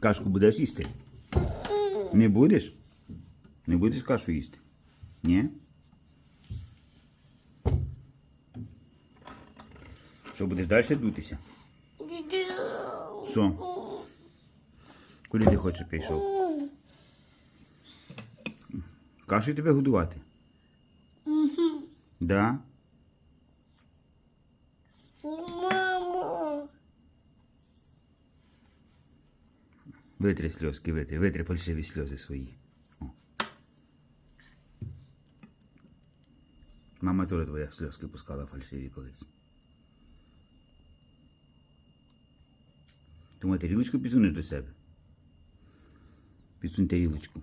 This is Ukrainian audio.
Кашку будеш їсти? Не будеш? Не будеш кашу їсти? Ні? Що будеш далі дутися? Що? Куди ти хочеш пішов? Кашею тебе годувати? Да? Витри сльозки, витри, витри фальшиві сльози свої. О. Мама теж твоя сльозки пускала фальшиві колись. Тому тарілочку підсунеш до себе. Підсунь тарілочку.